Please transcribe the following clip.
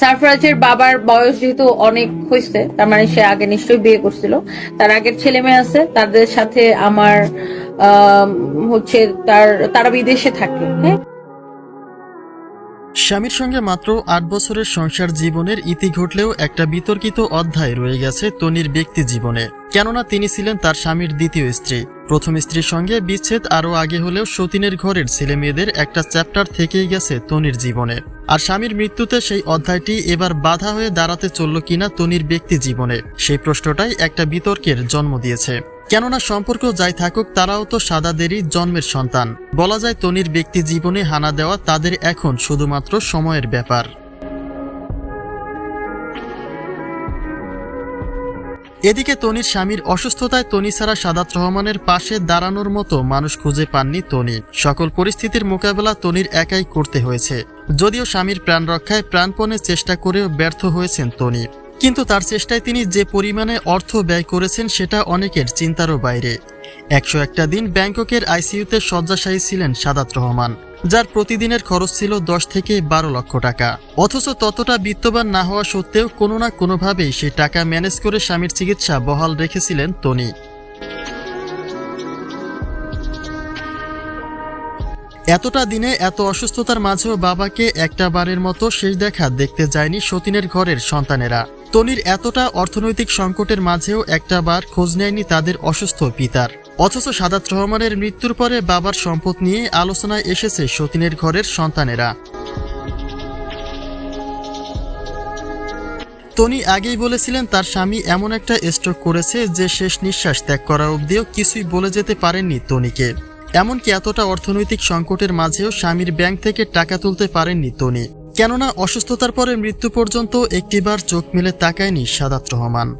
সারফরাজের বাবার বয়স যেহেতু অনেক হয়েছে তার মানে সে আগে নিশ্চয়ই বিয়ে করছিল। তার আগের ছেলে মেয়ে আছে তাদের সাথে আমার আম, হচ্ছে তার তারা বিদেশে থাকে হ্যাঁ? স্বামীর সঙ্গে মাত্র আট বছরের সংসার জীবনের ইতি ঘটলেও একটা বিতর্কিত অধ্যায় রয়ে গেছে তনির ব্যক্তি জীবনে। কেননা তিনি ছিলেন তার স্বামীর দ্বিতীয় স্ত্রী। প্রথম স্ত্রীর সঙ্গে বিচ্ছেদ আরও আগে হলেও সতীনের ঘরের ছেলে মেয়েদের একটা চ্যাপ্টার থেকেই গেছে তনির জীবনে। আর স্বামীর মৃত্যুতে সেই অধ্যায়টি এবার বাধা হয়ে দাঁড়াতে চলল কিনা তনির ব্যক্তি জীবনে, সেই প্রশ্নটাই একটা বিতর্কের জন্ম দিয়েছে। কেননা সম্পর্ক যাই থাকুক, তারাও তো সাদাদেরই জন্মের সন্তান। বলা যায় তনির ব্যক্তি জীবনে হানা দেওয়া তাদের এখন শুধুমাত্র সময়ের ব্যাপার। এদিকে তনির স্বামীর অসুস্থতায় তনি ছাড়া সাদাত রহমানের পাশে দাঁড়ানোর মতো মানুষ খুঁজে পাননি তনি। সকল পরিস্থিতির মোকাবেলা তনির একাই করতে হয়েছে। যদিও স্বামীর প্রাণ রক্ষায় প্রাণপণে চেষ্টা করেও ব্যর্থ হয়েছেন তনি। কিন্তু তার চেষ্টায় তিনি যে পরিমাণে অর্থ ব্যয় করেছেন সেটা অনেকের চিন্তারও বাইরে। একশো একটা দিন ব্যাংককের আইসিইউতে শয্যাশায়ী ছিলেন সাদাত রহমান, যার প্রতিদিনের খরচ ছিল দশ থেকে বারো লক্ষ টাকা। অথচ ততটা বিত্তবান না হওয়া সত্ত্বেও কোনো না কোনোভাবেই সেই টাকা ম্যানেজ করে স্বামীর চিকিৎসা বহাল রেখেছিলেন তনি। এতটা দিনে এত অসুস্থতার মাঝেও বাবাকে একটা বারের মতো শেষ দেখা দেখতে যায়নি সতীনের ঘরের সন্তানেরা। তনির এতটা অর্থনৈতিক সংকটের মাঝেও একটা বার খোঁজ নেয়নি তাদের অসুস্থ পিতার। অথচ সাদাত রহমানের মৃত্যুর পরে বাবার সম্পদ নিয়ে আলোচনায় এসেছে সতীনের ঘরের সন্তানেরা। তনি আগেই বলেছিলেন, তার স্বামী এমন একটা স্ট্রোক করেছে যে শেষ নিঃশ্বাস ত্যাগ করা অবধিও কিছুই বলে যেতে পারেননি তনিকে। এমনকি এতটা অর্থনৈতিক সংকটের মাঝেও স্বামীর ব্যাংক থেকে টাকা তুলতে পারেননি তনি। কেননা অসুস্থতার পরে মৃত্যু পর্যন্ত একটিবার চোখ মেলে তাকায়নি সাদাত রহমান।